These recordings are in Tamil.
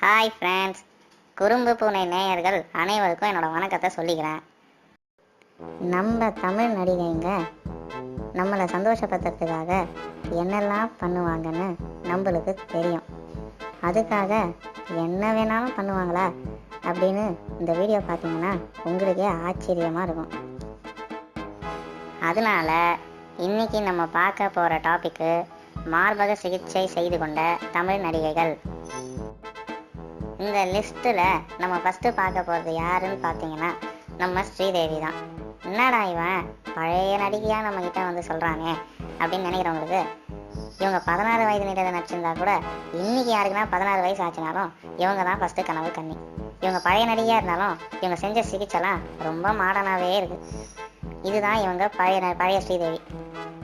ஹாய் ஃப்ரெண்ட்ஸ் குறும்பு பூனை நேயர்கள் அனைவருக்கும் என்னோட வணக்கத்தை சொல்லிக்கிறேன். நம்ம தமிழ் நடிகைங்க நம்மளை சந்தோஷப்படுத்துறதுக்காக என்னெல்லாம் பண்ணுவாங்கன்னு நம்மளுக்கு தெரியும். அதுக்காக என்ன வேணாலும் பண்ணுவாங்களா அப்படின்னு இந்த வீடியோ பார்த்தீங்கன்னா உங்களுக்கே ஆச்சரியமாக இருக்கும். அதனால இன்னைக்கு நம்ம பார்க்க போகிற டாபிக்கு மார்பக சிகிச்சை செய்து கொண்ட தமிழ் நடிகைகள். இந்த லிஸ்ட்டில் நம்ம ஃபஸ்ட்டு பார்க்க போகிறது யாருன்னு பார்த்தீங்கன்னா நம்ம ஸ்ரீதேவி தான் என்னடா இவன்? பழைய நடிகையாக நம்ம கிட்ட வந்து சொல்கிறானே அப்படின்னு நினைக்கிறவங்களுக்கு இவங்க பதினாறு வயது நிறைய நடிச்சிருந்தா கூட இன்னைக்கு யாருக்குன்னா பதினாறு வயசு ஆச்சுனாலும் இவங்க தான் ஃபஸ்ட்டு கனவு கண்ணி இவங்க பழைய நடிகையாக இருந்தாலும் இவங்க செஞ்ச சிகிச்சைலாம் ரொம்ப மாடர்னாகவே இருக்குது இதுதான் இவங்க பழைய பழைய ஸ்ரீதேவி.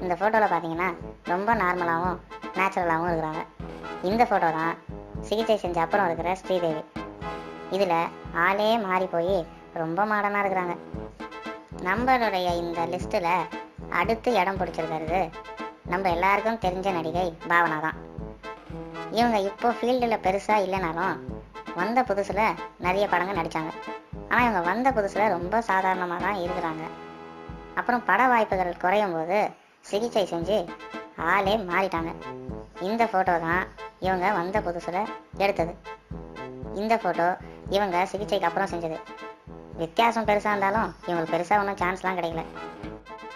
இந்த ஃபோட்டோவில் பார்த்தீங்கன்னா ரொம்ப நார்மலாகவும் நேச்சுரலாகவும் இருக்கிறாங்க. இந்த ஃபோட்டோ தான் சிகிச்சை செஞ்ச அப்புறம் இருக்கிற ஸ்ரீதேவி. இதில் ஆளே மாறி போய் ரொம்ப மாடனாக இருக்கிறாங்க. நம்மளுடைய இந்த லிஸ்ட்டில் அடுத்து இடம் பிடிச்சிருக்கிறது நம்ம எல்லாருக்கும் தெரிஞ்ச நடிகை பாவனா தான். இவங்க இப்போ ஃபீல்டில் பெருசாக இல்லைனாலும் வந்த புதுசில் நிறைய படங்கள் நடித்தாங்க ஆனால் இவங்க வந்த புதுசில் ரொம்ப சாதாரணமாக தான் இருக்கிறாங்க. அப்புறம் பட வாய்ப்புகள் குறையும் போது சிகிச்சை செஞ்சு ஆளே மாறிட்டாங்க. இந்த ஃபோட்டோ தான் இவங்க வந்த புதுசில் எடுத்தது. இந்த ஃபோட்டோ இவங்க சிகிச்சைக்கு அப்புறம் செஞ்சது. வித்தியாசம் பெருசாக இருந்தாலும் இவங்களுக்கு பெருசாக ஒன்றும் சான்ஸ்லாம் கிடைக்கல.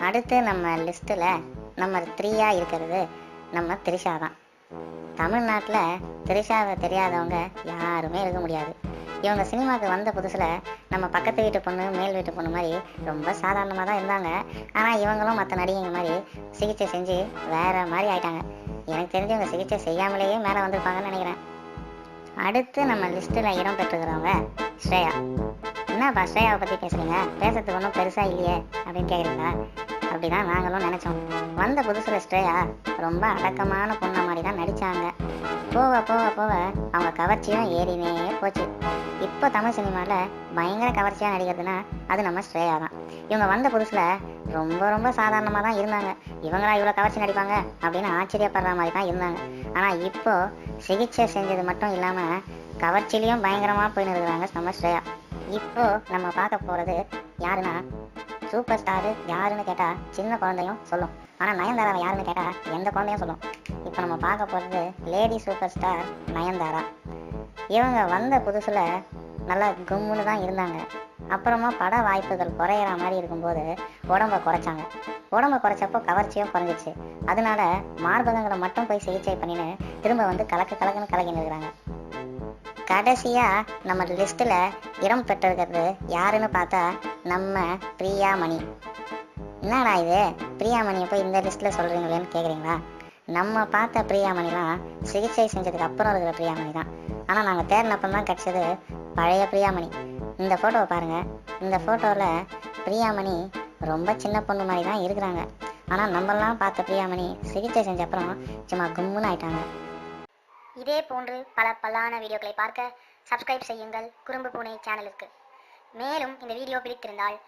அடுத்து நம்ம லிஸ்ட்டில் நம்ம த்ரீயாக இருக்கிறது நம்ம த்ரிஷா தான். தமிழ்நாட்டில் த்ரிஷாவை தெரியாதவங்க யாருமே இருக்க முடியாது. இவங்க சினிமாவுக்கு வந்த புதுசில் நம்ம பக்கத்து வீட்டு பொண்ணு மேல் வீட்டு பொண்ணு மாதிரி ரொம்ப சாதாரணமாக தான் இருந்தாங்க. ஆனால் இவங்களும் மற்ற நடிகைங்க மாதிரி சிகிச்சை செஞ்சு வேற மாதிரி ஆயிட்டாங்க. எனக்கு தெரிஞ்சு இவங்க சிகிச்சை செய்யாமலேயே மேலே வந்திருப்பாங்கன்னு நினைக்கிறேன். அடுத்து நம்ம லிஸ்ட்டில் இடம் பெற்றுக்கிறவங்க ஸ்ரேயா. என்னப்பா ஸ்ரேயாவை பற்றி பேசுகிறீங்க பேசுறதுக்கு ஒன்றும் பெருசாக இல்லையே அப்படின்னு கேட்குறீங்களா அப்படிதான் நாங்களும் நினச்சோம். வந்த புதுசில் ஸ்ரேயா ரொம்ப அடக்கமான பொண்ணை மாதிரி தான் நடித்தாங்க போக போக போக அவங்க கவர்ச்சியும் ஏறினே போச்சு. இப்போ தமிழ் சினிமாவில் பயங்கர கவர்ச்சியாக நடிக்கிறதுனா அது நம்ம ஸ்ரேயா தான் இவங்க வந்த புதுசில் ரொம்ப ரொம்ப சாதாரணமாக தான் இருந்தாங்க. இவங்களா இவ்வளோ கவர்ச்சி நடிப்பாங்க அப்படின்னு ஆச்சரியப்படுற மாதிரி தான் இருந்தாங்க. ஆனால் இப்போ சிகிச்சை செஞ்சது மட்டும் இல்லாமல் கவர்ச்சிலையும் பயங்கரமாக போயின்னு இருக்கிறாங்க நம்ம ஸ்ரேயா. இப்போது நம்ம பார்க்க போகிறது யாருன்னா சூப்பர் ஸ்டாரு யாருன்னு கேட்டால் சின்ன குழந்தையும் சொல்லும். ஆனால் நயன்தாரா யாருன்னு கேட்டால் எந்த குழந்தையும் சொல்லும். இப்போ நம்ம பார்க்க போகிறது லேடி சூப்பர் ஸ்டார் நயன்தாரா. இவங்க வந்த புதுசில் நல்லா கும்முன்னு தான் இருந்தாங்க. அப்புறமா பட வாய்ப்புகள் குறையிற மாதிரி இருக்கும்போது உடம்ப குறைச்சாங்க. உடம்ப குறைச்சப்போ கவர்ச்சியும் குறைஞ்சிச்சு. அதனால மார்பகங்களை மட்டும் போய் சிகிச்சை பண்ணின்னு திரும்ப வந்து கலக்கு கலக்குன்னு கலக்கின்னு இருக்கிறாங்க. கடைசியா நம்ம லிஸ்ட்ல இடம் பெற்றிருக்கிறது யாருன்னு பார்த்தா நம்ம பிரியாமணி. என்னடா இது? பிரியாமணியை போய் இந்த லிஸ்ட்ல சொல்றீங்களேன்னு கேக்குறீங்களா? நம்ம பார்த்த பிரியாமணிலாம் சிகிச்சை செஞ்சதுக்கு அப்புறம் இருக்கிற பிரியாமணி தான். ஆனால் நாங்கள் தேடினப்ப தான் கிடைச்சது பழைய பிரியாமணி. இந்த ஃபோட்டோவை பாருங்க. இந்த ஃபோட்டோவில் பிரியாமணி ரொம்ப சின்ன பொண்ணு மாதிரி தான் இருக்கிறாங்க. ஆனால் நம்மலாம் பார்த்த பிரியாமணி சிகிச்சை செஞ்ச அப்புறம் சும்மா கும்முன்னு ஆயிட்டாங்க. இதே போன்று பல பல்லான வீடியோக்களை பார்க்க சப்ஸ்கிரைப் செய்யுங்கள். குறும்பு பூனை சேனலுக்கு மேலும் இந்த வீடியோ பிடித்திருந்தால்